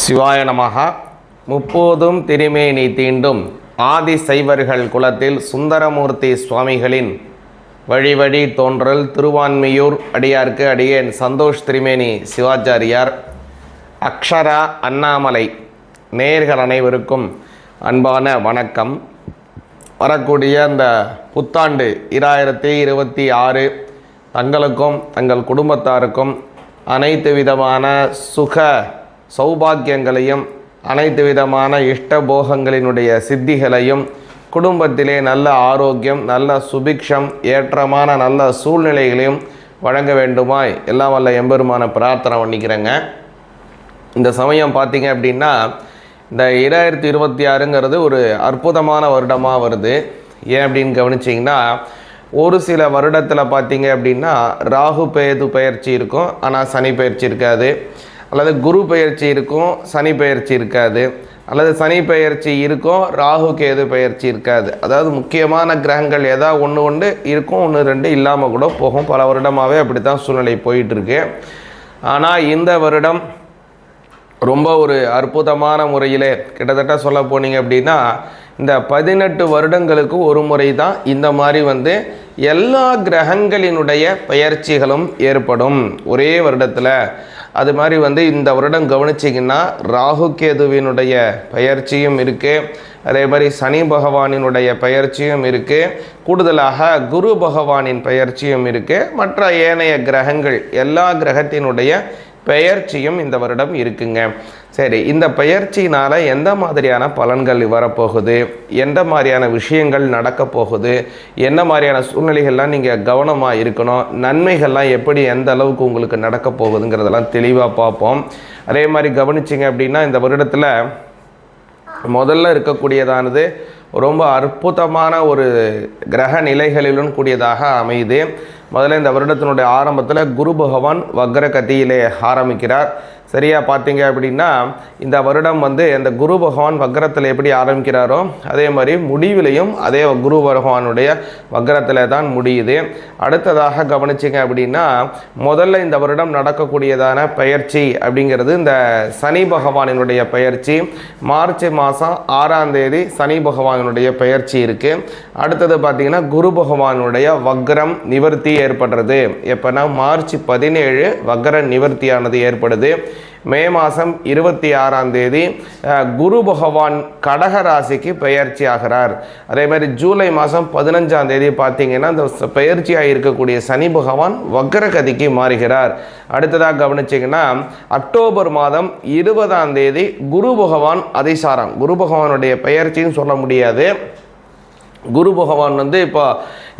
சிவாய நமகா முப்போதும் திருமேனி தீண்டும். ஆதி சைவர்கள் குலத்தில் சுந்தரமூர்த்தி சுவாமிகளின் வழி வழி தோன்றல் திருவான்மியூர் அடியார்க்கு அடியேன் சந்தோஷ் திருமேனி சிவாச்சாரியார். அக்ஷரா அண்ணாமலை நேர்கள் அனைவருக்கும் அன்பான வணக்கம். வரக்கூடிய அந்த புத்தாண்டு இராயிரத்தி இருபத்தி ஆறு தங்களுக்கும் தங்கள் குடும்பத்தாருக்கும் அனைத்து விதமான சுக சௌபாக்கியங்களையும் அனைத்து விதமான இஷ்டபோகங்களினுடைய சித்திகளையும் குடும்பத்திலே நல்ல ஆரோக்கியம் நல்ல சுபிக்ஷம் ஏற்றமான நல்ல சூழ்நிலைகளையும் வழங்க வேண்டுமாய் எல்லாம் வல்ல எம்பெருமான பிரார்த்தனை பண்ணிக்கிறேங்க. இந்த சமயம் பார்த்தீங்க அப்படின்னா இந்த இரண்டாயிரத்தி இருபத்தி ஆறுங்கிறது ஒரு அற்புதமான வருடமாக வருது. ஏன் அப்படின்னு கவனிச்சிங்கன்னா ஒரு சில வருடத்தில் பார்த்தீங்க அப்படின்னா ராகு பேது பயிற்சி இருக்கும் ஆனால் சனி பயிற்சி இருக்காது. அல்லது குரு பயிற்சி இருக்கும் சனி பயிற்சி இருக்காது. அல்லது சனி பயிற்சி இருக்கும் ராகு கேது பயிற்சி இருக்காது. அதாவது முக்கியமான கிரகங்கள் ஏதாவது ஒன்று ஒன்று இருக்கும் ஒன்று ரெண்டு இல்லாமல் கூட போகும். பல வருடமாகவே அப்படி தான் சூழ்நிலை போயிட்டுருக்கு. ஆனால் இந்த வருடம் ரொம்ப ஒரு அற்புதமான முறையில் கிட்டத்தட்ட சொல்ல போனீங்க அப்படின்னா இந்த பதினெட்டு வருடங்களுக்கு ஒரு முறை தான் இந்த மாதிரி வந்து எல்லா கிரகங்களினுடைய பயிற்சிகளும் ஏற்படும். ஒரே வருடத்தில். அது மாதிரி வந்து இந்த வருடம் கவனிச்சிங்கன்னா ராகு கேதுவினுடைய பயிற்சியும் இருக்குது அதே மாதிரி சனி பகவானினுடைய பயிற்சியும் இருக்குது கூடுதலாக குரு பகவானின் பயிற்சியும் இருக்குது மற்ற ஏனைய கிரகங்கள் எல்லா கிரகத்தினுடைய பெயர்ச்சியும் இந்த வருடம் இருக்குங்க. சரி இந்த பெயர்ச்சினால் எந்த மாதிரியான பலன்கள் வரப்போகுது? எந்த மாதிரியான விஷயங்கள் நடக்க போகுது? என்ன மாதிரியான சூழ்நிலைகள்லாம் நீங்கள் கவனமாக இருக்கணும்? நன்மைகள்லாம் எப்படி எந்த அளவுக்கு உங்களுக்கு நடக்க போகுதுங்கிறதெல்லாம் தெளிவாக பார்ப்போம். அதே மாதிரி கவனிச்சிங்க அப்படின்னா இந்த வருடத்தில் முதல்ல இருக்கக்கூடியதானது ரொம்ப அற்புதமான ஒரு கிரக நிலைகளிலும் கூடியதாக அமையுது. முதல்ல இந்த வருடத்தினுடைய ஆரம்பத்தில் குரு பகவான் வக்ரகதியிலே ஆரம்பிக்கிறார். சரியாக பார்த்தீங்க அப்படின்னா இந்த வருடம் வந்து அந்த குரு பகவான் வக்ரத்தில் எப்படி ஆரம்பிக்கிறாரோ அதே மாதிரி முடிவிலையும் அதே குரு பகவானுடைய வக்ரத்தில் தான் முடியுது. அடுத்ததாக கவனிச்சிங்க அப்படின்னா முதல்ல இந்த வருடம் நடக்கக்கூடியதான பயிற்சி அப்படிங்கிறது இந்த சனி பகவானினுடைய பயிற்சி. மார்ச் மாதம் ஆறாம் தேதி சனி பகவானுடைய பயிற்சி இருக்குது அடுத்தது பார்த்தீங்கன்னா குரு பகவானுடைய வக்ரம் நிவர்த்தி ஏற்படுறது. எப்போனா மார்ச் பதினேழு வக்ர நிவர்த்தியானது ஏற்படுது. மே மாதம் இருபத்தி ஆறாம் தேதி குரு பகவான் கடக ராசிக்கு பெயர்ச்சி ஆகிறார் அதே மாதிரி ஜூலை மாதம் பதினஞ்சாம் தேதி பார்த்தீங்கன்னா இந்த பெயர்ச்சியாக இருக்கக்கூடிய சனி பகவான் வக்ரகதிக்கு மாறுகிறார். அடுத்ததாக கவனிச்சிங்கன்னா அக்டோபர் மாதம் இருபதாம் தேதி குரு பகவான் அதிசாரம். குரு பகவானுடைய பெயர்ச்சின்னு சொல்ல முடியாது. குரு பகவான் வந்து இப்போ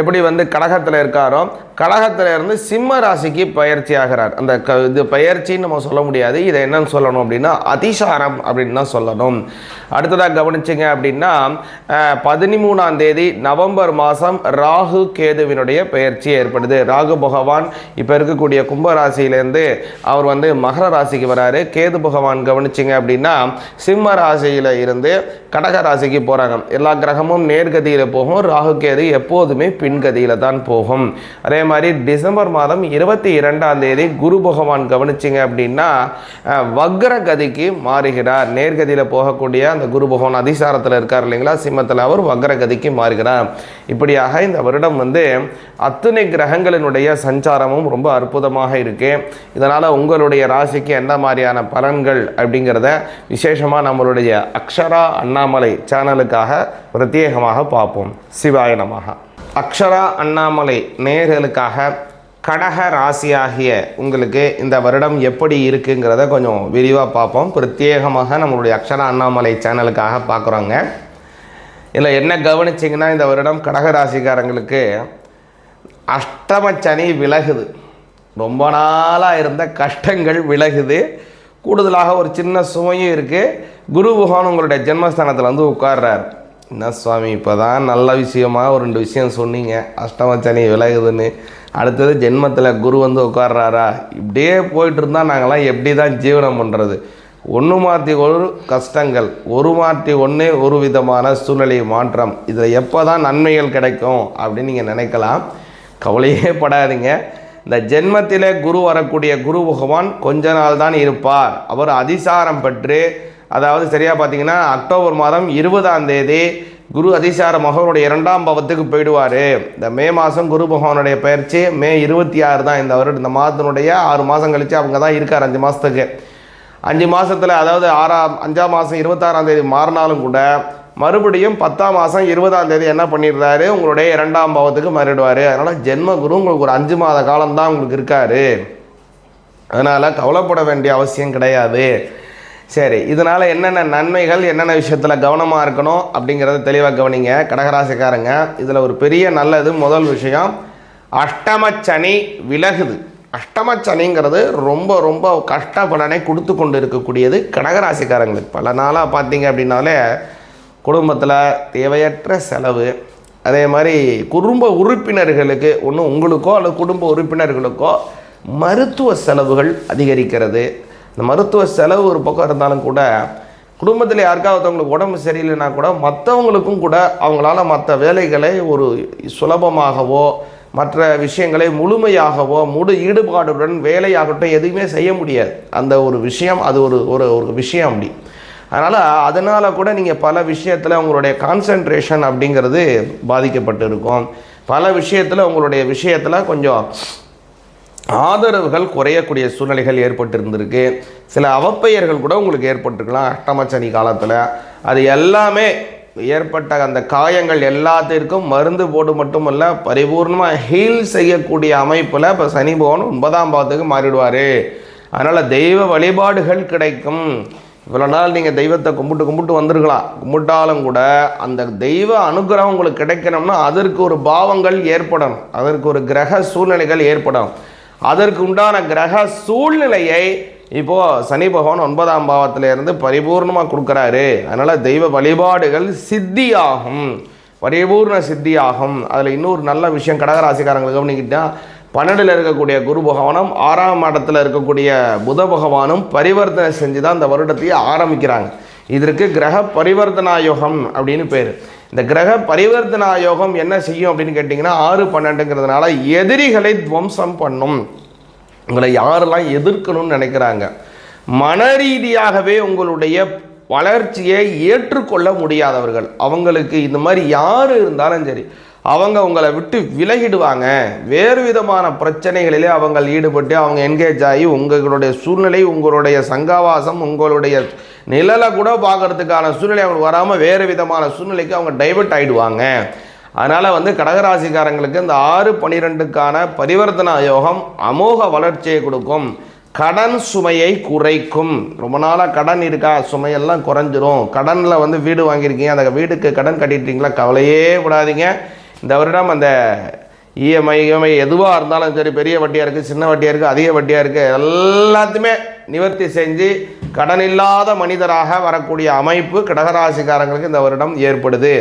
எப்படி வந்து கடகத்தில் இருக்காரோ கடகத்தில் இருந்து சிம்ம ராசிக்கு பயிற்சி ஆகிறார். அந்த க இது பயிற்சின்னு நம்ம சொல்ல முடியாது. இதை என்னன்னு சொல்லணும் அப்படின்னா அதிசாரம் அப்படின்னு தான் சொல்லணும். அடுத்ததாக கவனிச்சிங்க அப்படின்னா பதிமூணாம் தேதி நவம்பர் மாதம் ராகு கேதுவினுடைய பயிற்சி ஏற்படுது. ராகு பகவான் இப்போ இருக்கக்கூடிய கும்ப ராசியிலேருந்து அவர் வந்து மகர ராசிக்கு வராரு. கேது பகவான் கவனிச்சிங்க அப்படின்னா சிம்ம ராசியில் இருந்து கடக ராசிக்கு போகிறாங்க எல்லா கிரகமும் நேர்கதியில் போகும். ராகு கேது எப்போதுமே பின்கதியில் தான் போகும். அதே மாதிரி டிசம்பர் மாதம் இருபத்தி இரண்டாம் தேதி குரு பகவான் கவனிச்சிங்க அப்படின்னா வக்ர கதிக்கு மாறுகிறார். நேர்கதியில் போகக்கூடிய அந்த குரு பகவான் அதிசாரத்தில் இருக்கார் இல்லைங்களா? சிம்மத்தில் அவர் வக்ர கதிக்கு மாறுகிறார். இப்படியாக இந்த வருடம் வந்து அத்தனை கிரகங்களினுடைய சஞ்சாரமும் ரொம்ப அற்புதமாக இருக்கு. இதனால் உங்களுடைய ராசிக்கு என்ன மாதிரியான பலன்கள் அப்படிங்கிறத விசேஷமாக நம்மளுடைய அக்ஷரா அண்ணாமலை சேனலுக்காக பிரத்யேகமாக பார்ப்போம். சிவாய அக்ஷரா அண்ணாமலை நேர்களுக்காக கடக ராசியாகிய உங்களுக்கு இந்த வருடம் எப்படி இருக்குங்கிறத கொஞ்சம் விரிவாக பார்ப்போம். பிரத்யேகமாக நம்மளுடைய அக்ஷரா அண்ணாமலை சேனலுக்காக பார்க்குறோங்க. இதில் என்ன கவனிச்சிங்கன்னா இந்த வருடம் கடக ராசிக்காரங்களுக்கு அஷ்டம சனி விலகுது. ரொம்ப நாளாக இருந்த கஷ்டங்கள் விலகுது. கூடுதலாக ஒரு சின்ன சுமையும் இருக்குது குரு பகவான் உங்களுடைய ஜென்மஸ்தானத்தில் வந்து உட்கார்றார். என்ன சுவாமி இப்போ தான் நல்ல விஷயமா ஒரு ரெண்டு விஷயம் சொன்னீங்க. அஷ்டமச்சனி விலகுதுன்னு. அடுத்தது ஜென்மத்தில் குரு வந்து உட்கார்றாரா? இப்படியே போயிட்டு இருந்தால் நாங்களாம் எப்படி தான் ஜீவனம் பண்ணுறது ஒன்று மாற்றி ஒரு கஷ்டங்கள் ஒரு மாற்றி ஒன்று ஒரு விதமான சூழ்நிலை மாற்றம். இதில் எப்போ தான் நன்மைகள் கிடைக்கும் அப்படின்னு நீங்கள் நினைக்கலாம். கவலையே படாதீங்க. இந்த ஜென்மத்திலே குரு வரக்கூடிய குரு பகவான் கொஞ்ச நாள் தான் இருப்பார். அவர் அதிசாரம் பெற்று அதாவது சரியாக பார்த்தீங்கன்னா அக்டோபர் மாதம் இருபதாம் தேதி குரு அதிசார அவருடைய இரண்டாம் பாவத்துக்கு போயிடுவார். இந்த மே மாதம் குரு பகவானுடைய பயிற்சி மே இருபத்தி ஆறு தான் இந்த வருடம் இந்த மாதத்தினுடைய ஆறு மாதம் கழித்து அவங்க தான் இருக்கார் அஞ்சு மாதத்துக்கு. அஞ்சு மாதத்தில் அதாவது ஆறாம் அஞ்சாம் மாதம் இருபத்தாறாம் தேதி மாறினாலும் கூட மறுபடியும் பத்தாம் மாதம் இருபதாம் தேதி என்ன பண்ணிடுறாரு? உங்களுடைய இரண்டாம் பாவத்துக்கு மாறிடுவார். அதனால் ஜென்ம குரு உங்களுக்கு ஒரு அஞ்சு மாத காலம்தான் உங்களுக்கு இருக்காரு. அதனால் கவலைப்பட வேண்டிய அவசியம் கிடையாது. சரி இதனால் என்னென்ன நன்மைகள் என்னென்ன விஷயத்தில் கவனமாக இருக்கணும் அப்படிங்கிறத தெளிவாக கவனிங்க. கடகராசிக்காரங்க இதில் ஒரு பெரிய நல்லது முதல் விஷயம் அஷ்டமச்சனி விலகுது. அஷ்டமச்சனிங்கிறது ரொம்ப ரொம்ப கஷ்ட பலனை கொடுத்து கொண்டு இருக்கக்கூடியது கடகராசிக்காரங்களுக்கு. பல நாளாக பார்த்தீங்க அப்படின்னாலே குடும்பத்தில் தேவையற்ற செலவு அதே மாதிரி குடும்ப உறுப்பினர்களுக்கு ஒன்று உங்களுக்கோ அல்லது குடும்ப உறுப்பினர்களுக்கோ மருத்துவ செலவுகள் அதிகரிக்கிறது. இந்த மருத்துவ செலவு ஒரு பக்கம் இருந்தாலும் கூட குடும்பத்தில் யாருக்காவது ஒருத்தவங்களுக்கு உடம்பு சரியில்லைன்னா கூட மற்றவங்களுக்கும் கூட அவங்களால மற்ற வேலைகளை ஒரு சுலபமாகவோ மற்ற விஷயங்களை முழுமையாகவோ முழு ஈடுபாடுடன் வேலையாகட்டும் எதுவுமே செய்ய முடியாது. அந்த ஒரு விஷயம் அது ஒரு ஒரு ஒரு விஷயம் அப்படி. அதனால் அதனால் கூட நீங்கள் பல விஷயத்தில் உங்களுடைய கான்சன்ட்ரேஷன் அப்படிங்கிறது பாதிக்கப்பட்டு இருக்கும் பல விஷயத்தில் உங்களுடைய விஷயத்தில் கொஞ்சம் ஆதரவுகள் குறையக்கூடிய சூழ்நிலைகள் ஏற்பட்டிருந்திருக்கு. சில அவப்பெயர்கள் கூட உங்களுக்கு ஏற்பட்டிருக்கலாம். அஷ்டமச்சனி காலத்தில். அது எல்லாமே ஏற்பட்ட அந்த காயங்கள் எல்லாத்திற்கும் மருந்து போட்டு மட்டுமல்ல பரிபூர்ணமாக ஹீல் செய்யக்கூடிய அமைப்பில் இப்போ சனி பகவான் ஒன்பதாம் பாவத்துக்கு மாறிடுவார். அதனால் தெய்வ வழிபாடுகள் கிடைக்கும். இவ்வளோ நாள் நீங்கள் தெய்வத்தை கும்பிட்டு கும்பிட்டு வந்திருக்கலாம். கும்பிட்டாலும் கூட அந்த தெய்வ அனுகிரகம் உங்களுக்கு கிடைக்கணும்னா அதற்கு ஒரு பாவங்கள் ஏற்படும் அதற்கு ஒரு கிரக சூழ்நிலைகள் ஏற்படும் அதற்கு உண்டான கிரக சூழ்நிலையை இப்போது சனி பகவான் ஒன்பதாம் பாவத்திலேருந்து பரிபூர்ணமாக கொடுக்குறாரு. அதனால் தெய்வ வழிபாடுகள் சித்தியாகும். பரிபூர்ண சித்தியாகும். அதில் இன்னொரு நல்ல விஷயம் கடகராசிக்காரங்களுக்கு கவனிக்கிட்டா பன்னெண்டில் இருக்கக்கூடிய குரு பகவானும் ஆறாம் மாடத்தில் இருக்கக்கூடிய புத பகவானும் பரிவர்த்தனை செஞ்சு தான் இந்த வருடத்தையே ஆரம்பிக்கிறாங்க. இதற்கு கிரக பரிவர்த்தனாயோகம் அப்படின்னு பேர். இந்த கிரக பரிவர்த்தனா யோகம் என்ன செய்யும் அப்படின்னு கேட்டிங்கன்னா ஆறு பன்னெண்டுங்கிறதுனால எதிரிகளை துவம்சம் பண்ணும். உங்களை யாரெல்லாம் எதிர்க்கணும்னு நினைக்கிறாங்க மன ரீதியாகவே உங்களுடைய வளர்ச்சியை ஏற்றுக்கொள்ள முடியாதவர்கள். அவங்களுக்கு இந்த மாதிரி யார் இருந்தாலும் சரி அவங்க உங்களை விட்டு விலகிடுவாங்க. வேறு விதமான பிரச்சனைகளிலே அவங்க ஈடுபட்டு அவங்க என்கேஜ் ஆகி உங்களுடைய சூழ்நிலை உங்களுடைய சங்கவாசம் உங்களுடைய நிழலை கூட பார்க்கறதுக்கான சூழ்நிலை அவங்களுக்கு வராமல் வேறு விதமான சூழ்நிலைக்கு அவங்க டைவெர்ட் ஆகிடுவாங்க அதனால் வந்து கடகராசிக்காரங்களுக்கு இந்த ஆறு பனிரெண்டுக்கான பரிவர்த்தனா யோகம் அமோக வளர்ச்சியை கொடுக்கும். கடன் சுமையை குறைக்கும். ரொம்ப நாளாக கடன் இருக்கா? சுமையெல்லாம் குறைஞ்சிரும். கடனில் வந்து வீடு வாங்கியிருக்கீங்க. அந்த வீடுக்கு கடன் கட்டிட்டீங்களா? கவலையே விடாதீங்க இந்த வருடம் அந்த இஎம்ஐ இஎம்ஐ எதுவாக இருந்தாலும் சரி பெரிய வட்டியாக இருக்குது சின்ன வட்டியாக இருக்குது அதிக வட்டியாக இருக்குது எல்லாத்தையுமே நிவர்த்தி செஞ்சு கடன் இல்லாத மனிதராக வரக்கூடிய அமைப்பு கடகராசிக்காரங்களுக்கு இந்த வருடம் ஏற்படுது.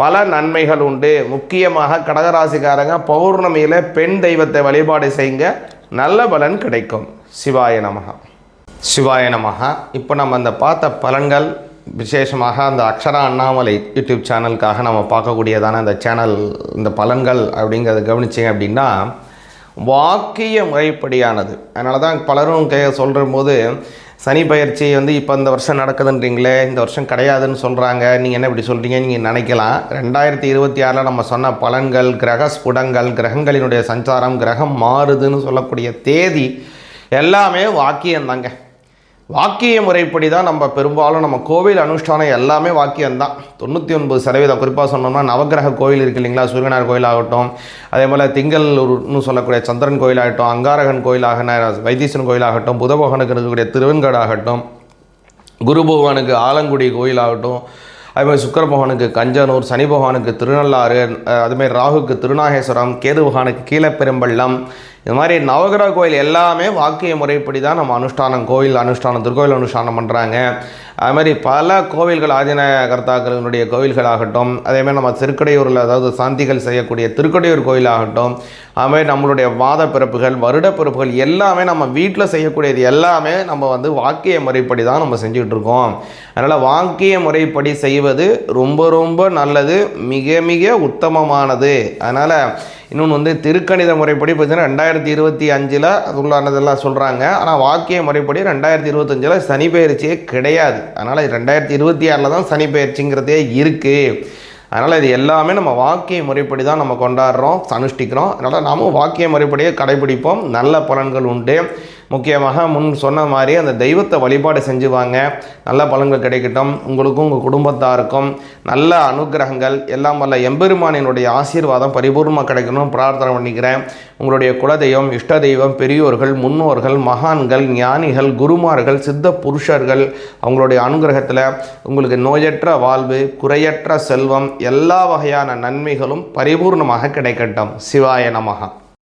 பல நன்மைகள் உண்டு. முக்கியமாக கடகராசிக்காரங்க பௌர்ணமியில் பெண் தெய்வத்தை வழிபாடு செய்யுங்க நல்ல பலன் கிடைக்கும். சிவாய நமகா சிவாய நமகா இப்போ நம்ம அந்த பார்த்த பலன்கள் விசேஷமாக அந்த அக்ஷரா அண்ணாமலை யூடியூப் சேனலுக்காக நம்ம பார்க்கக்கூடியதான இந்த சேனல் இந்த பலன்கள் அப்படிங்கிறத கவனிச்சிங்க அப்படின்னா வாக்கிய முறைப்படியானது. அதனால தான் பலரும் கே சொல்கிற போது சனி பயிற்சி வந்து இப்போ இந்த வருஷம் நடக்குதுன்றீங்களே இந்த வருஷம் கிடையாதுன்னு சொல்கிறாங்க நீங்கள் என்ன இப்படி சொல்கிறீங்க நீங்கள் நினைக்கலாம். ரெண்டாயிரத்தி இருபத்தி ஆறில் நம்ம சொன்ன பலன்கள் கிரக ஸ்புடங்கள் கிரகங்களினுடைய சஞ்சாரம் கிரகம் மாறுதுன்னு சொல்லக்கூடிய தேதி எல்லாமே வாக்கியம்தாங்க. வாக்கிய முறைப்படி தான் நம்ம பெரும்பாலும் நம்ம கோவில் அனுஷ்டானம் எல்லாமே வாக்கியம்தான். தொண்ணூற்றி ஒன்பது சதவீதம் குறிப்பாக சொன்னோம்னா நவக்கிரக கோயில் இருக்கு இல்லைங்களா? சூரியனார் கோயில் ஆகட்டும் அதே போல் திங்களூர்னு சொல்லக்கூடிய சந்திரன் கோயிலாகட்டும் அங்காரகன் கோயிலாக வைத்தீஸ்வரன் கோயிலாகட்டும் புதபோகனுக்கு இருக்கக்கூடிய திருவெண்காடு ஆகட்டும் குரு பகவானுக்கு ஆலங்குடி கோயிலாகட்டும் அதுமாதிரி சுக்கர பகவானுக்கு கஞ்சனூர் சனி பகவானுக்கு திருநள்ளாறு அதுமாதிரி ராகுக்கு திருநாகேஸ்வரம் கேது பகவானுக்கு கீழப்பெரும்பள்ளம் இது மாதிரி நவகிரக கோயில் எல்லாமே வாக்கிய முறைப்படி தான் நம்ம அனுஷ்டானம் கோயில் அனுஷ்டானம் திருக்கோயில் அனுஷ்டானம் பண்ணுறாங்க அது மாதிரி பல கோவில்கள் ஆதின கர்த்தாக்களினுடைய கோவில்களாகட்டும் அதேமாதிரி நம்ம திருக்கடையூரில் அதாவது சாந்திகள் செய்யக்கூடிய திருக்கடையூர் கோயிலாகட்டும் அதுமாதிரி நம்மளுடைய வாத பிறப்புகள் வருட பிறப்புகள் எல்லாமே நம்ம வீட்டில் செய்யக்கூடியது எல்லாமே நம்ம வந்து வாக்கிய முறைப்படி தான் நம்ம செஞ்சுக்கிட்டு இருக்கோம் அதனால் வாக்கிய முறைப்படி செய்வது ரொம்ப ரொம்ப நல்லது மிக மிக உத்தமமானது. அதனால் இன்னொன்று வந்து திருக்கணித முறைப்படி பார்த்தீங்கன்னா ரெண்டாயிரத்தி இருபத்தி அஞ்சில் அது உள்ளானதெல்லாம் சொல்கிறாங்க ஆனால் வாக்கிய முறைப்படி ரெண்டாயிரத்தி இருபத்தஞ்சில் சனி பயிற்சியே கிடையாது. அதனால் ரெண்டாயிரத்தி இருபத்தி ஆறில் தான் சனி பயிற்சிங்கிறதே இருக்குது அதனால் இது எல்லாமே நம்ம வாக்கிய முறைப்படி தான் நம்ம கொண்டாடுறோம் அனுஷ்டிக்கிறோம். அதனால் நாமும் வாக்கிய முறைப்படியே கடைபிடிப்போம். நல்ல பலன்கள் உண்டு. முக்கியமாக முன் சொன்ன மாதிரி அந்த தெய்வத்தை வழிபாடு செஞ்சு வாங்க நல்ல பலன்கள் கிடைக்கட்டும். உங்களுக்கும் உங்கள் குடும்பத்தாருக்கும் நல்ல அனுகிரகங்கள் எல்லாம் வல்ல எம்பெருமானினுடைய ஆசீர்வாதம் பரிபூர்ணமாக கிடைக்கணும்னு பிரார்த்தனை பண்ணிக்கிறேன். உங்களுடைய குலதெய்வம் இஷ்ட தெய்வம் பெரியோர்கள் முன்னோர்கள் மகான்கள் ஞானிகள் குருமார்கள் சித்த புருஷர்கள் அவங்களுடைய அனுகிரகத்தில் உங்களுக்கு நோயற்ற வாழ்வு குறையற்ற செல்வம் எல்லா வகையான நன்மைகளும் பரிபூர்ணமாக கிடைக்கட்டும். சிவாய நமகா